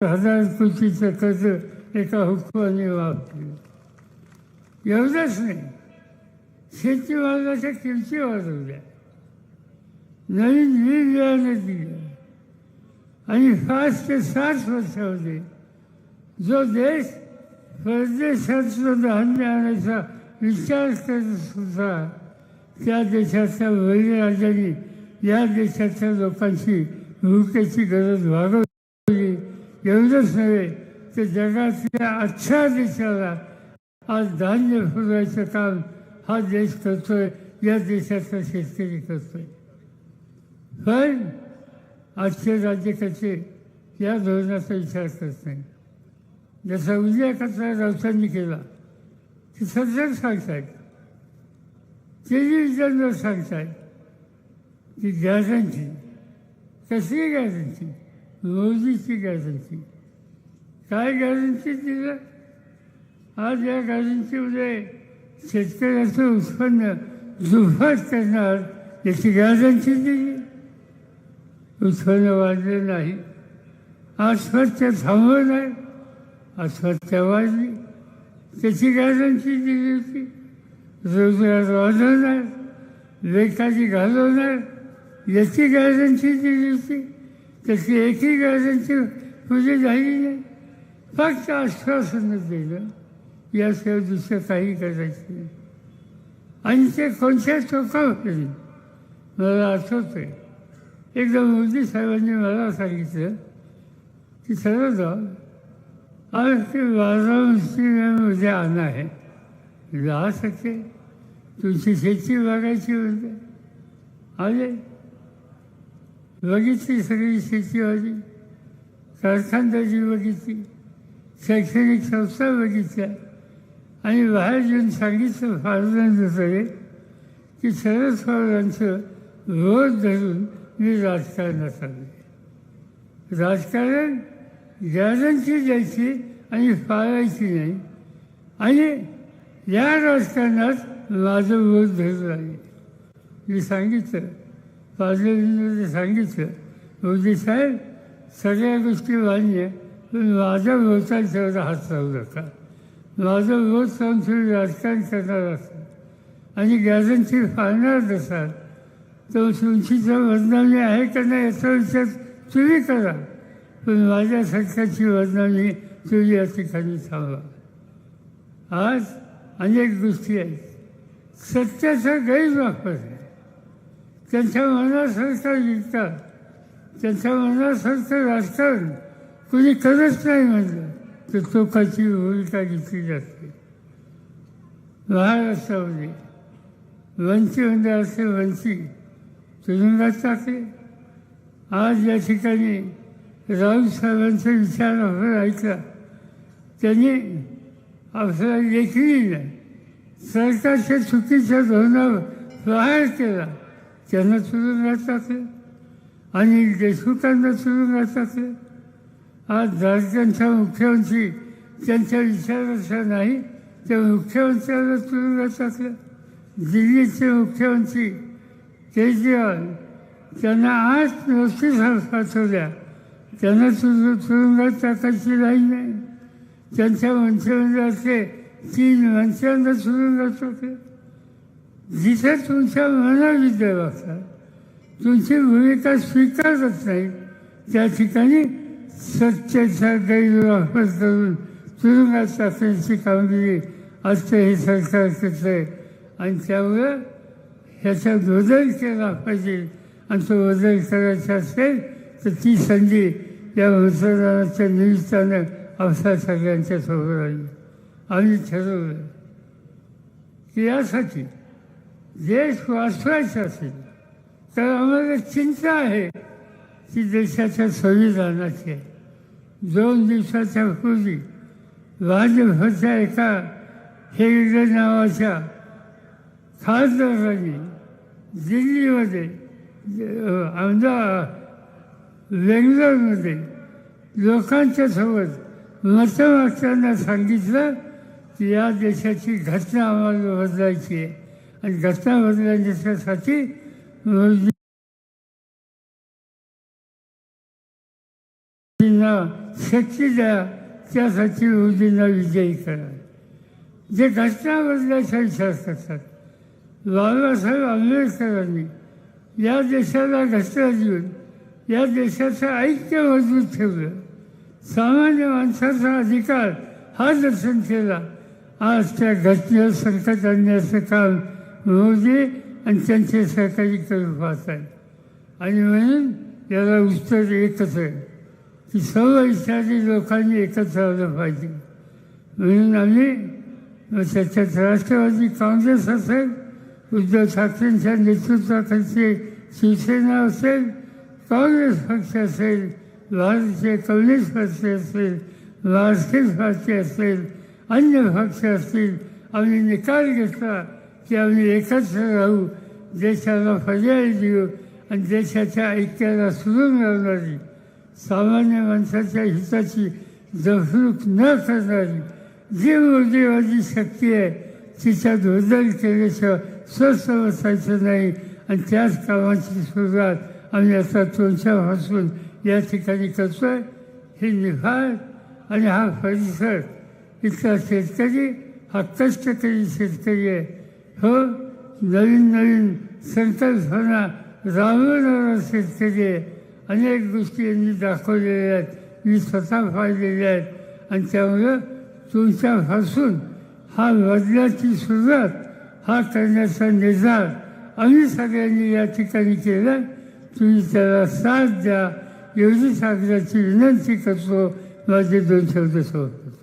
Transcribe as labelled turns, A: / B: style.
A: हजार कोटीचं कर्ज एका हुकमाने वापरलं एवढंच नाही शेतीमालाच्या किमती वाढवल्या नवीन वीज बियाणं दिलं आणि पाच ते सात वर्षामध्ये जो देश परदेशातलं धान्य आणायचा विचार करत सुद्धा त्या देशाच्या बळीराजांनी या देशाच्या लोकांची भूकेची गरज भागवली एवढंच नव्हे तर जगातल्या अख्ख्या देशाला आज धान्य फुलवायचं काम हा देश करतोय या देशाचा शेतकरी करतोय. पण आजचे राज्यकर्ते या धोरणाचा विचार करत नाही. जसा उद्या कचरा राऊतांनी केला ते सध्या सांगतायत. टेलिव्हिजनवर सांगतायत की गॅरंटी कसली गॅरंटी? मोदीची गॅरंटी. काय गॅरंटी दिलं आज या गॅरंटीमध्ये शेतकऱ्याचं उत्पन्न दुप्पट करणार याची गॅरंटी दिली. उत्पन्न वाढलं नाही. आत्महत्या नाही. आत्महत्या वाढली. त्याची गॅरंटी दिली होती. रोजगार वाढवणार. बेकारी घालवणार. याची गॅरंटी दिली होती. त्याची एकही गरजांची पुढे झाली नाही. फक्त आश्वासन दिलं याशिवाय दुसरं काही करायचं नाही. आणि ते कोणत्या टोकावर मला आठवतंय. एकदा मोदी साहेबांनी मला सांगितलं की चलो जा आज ते वाराणसीमध्ये आणा आहे जा सके तुमची शेती बघायची होते. आले बघितली सगळी शेतीवाली कारखानदारी बघितली शैक्षणिक संस्था बघितल्या. आणि बाहेर येऊन सांगितलं फार सगळे की शरद पवारांचं रोज धरून मी राजकारणात आले राजकारण गॅरंटी द्यायची आणि पाळायची नाही. आणि या राजकारणात माझं बोध धरून आहे मी सांगितलं पार्लमेंटमध्ये सांगितलं. मोदी साहेब सगळ्या गोष्टी मान्य पण माझ्या व्यवसाय हात लावू नका. माझं रोज काम तुम्ही राजकारण करणार असाल आणि गॅरंटी फाळणार नसाल तर तुमचीचं बदनामी आहे का नाही याचा विचार तुम्ही करा. पण माझ्या सरकारची बदनामी तुम्ही या ठिकाणी थांबा आज अनेक गोष्टी आहेत. सत्याचा गैरवापर आहे. त्यांच्या मनासारखं विकतात त्यांच्या मनासारखं राजकारण कोणी करत नाही म्हटलं तर चोखाची भूमिका घेतली जाते. महाराष्ट्रामध्ये वंची म्हणजे असे वंची तुरुंगात टाकले आज या ठिकाणी राहुल साहेबांचा विचार आपण ऐकला. त्यांनी आपल्याला लेखली नाही सरकारच्या चुकीच्या धोरणावर प्रहार केला. त्यांना तुरुंगात टाकलं आणि देशमुखांना तुरुंगात टाकलं आज झारखंडचा मुख्यमंत्री त्यांच्या विचाराचा नाही त्या मुख्यमंत्र्यांना तुरुंगात टाकलं दिल्लीचे मुख्यमंत्री केजरीवाल त्यांना आज नोटीस पाठवल्या. त्यांना तुझं तुरुंगात टाकायची नाही नाही. त्यांच्या मंत्रिमंडळाचे तीन मंत्र्यांना तुरुंगात होते जिथे तुमच्या मनाविद्या वागतात तुमची भूमिका स्वीकारत नाही त्या ठिकाणी सत्तेचा गैरवापर करून तुरुंगात टाकण्याची कामगिरी आजचं हे सरकार करतं आहे आणि त्यामुळं ह्याचा बदल केला पाहिजे. आणि तो बदल करायचा असेल तर ती संधी या मतदानाच्या निमित्तानं अवसा सगळ्यांच्या समोर आली. आम्ही ठरवलं की यासाठी देश वाचवायचा असेल तर आम्हाला चिंता आहे की देशाच्या संविधानाची आहे दोन दिवसाच्या पूर्वी भाजपच्या एका हेगडे नावाच्या खासदारांनी दिल्लीमध्ये आमदार बेंगलोरमध्ये लोकांच्या सोबत मतं मागताना सांगितलं की या देशाची घटना आम्हाला बदलायची आहे. आणि घटना बदलण्यासाठी शक्ती द्या त्यासाठी योजना विजयी करा. जे घटना बदलायचा विचार करतात बाबासाहेब आंबेडकरांनी या देशाला घटना देऊन या देशाचं ऐक्य मजबूत ठेवलं. सामान्य माणसाचा अधिकार हा दर्शन केला. आज त्या घटनेवर संकट आणण्याचं काम मोदी आणि त्यांचे सहकारी करून पाहत आहेत आणि म्हणून याला उत्तर एकच आहे की सर्व इत्यादी लोकांनी एकत्र आलं पाहिजे. म्हणून आम्ही त्याच्यात राष्ट्रवादी काँग्रेस असेल उद्धव ठाकरेंच्या नेतृत्वाखालची शिवसेना असेल काँग्रेस पक्ष असेल भारतीय कम्युनिस्ट पक्ष असेल मार्क्सिस्ट पार्टी असेल अन्य पक्ष असतील आम्ही निकाल घेतला. की आम्ही एकत्र राहू देशाला पर्याय देऊ आणि देशाच्या ऐक्याला सुरून लावणारी सामान्य माणसाच्या हिताची जफरूक न करणारी जी मोदीवादी शक्ती आहे तिच्यात बदल केल्याशिवाय स्वस्थ बसायचं नाही. आणि त्याच कामाची सुरुवात आम्ही आता तुमच्यापासून या ठिकाणी करतोय. हे निभाळ आणि हा परिसर इथला शेतकरी हा कष्टकरी शेतकरी आहे. हो नवीन नवीन संकल्पना राबवणारा शेतकरी अनेक गोष्टी यांनी दाखवलेल्या आहेत. मी स्वतः पाहिलेल्या आहेत. आणि त्यामुळं तुमच्यापासून हा बदलाची सुरुवात हा करण्याचा निर्धार आम्ही सगळ्यांनी या ठिकाणी केला. तुम्ही त्याला साथ द्या. एवढीच आग्रहाची विनंती करतो. माझे दोन शब्द सोडतो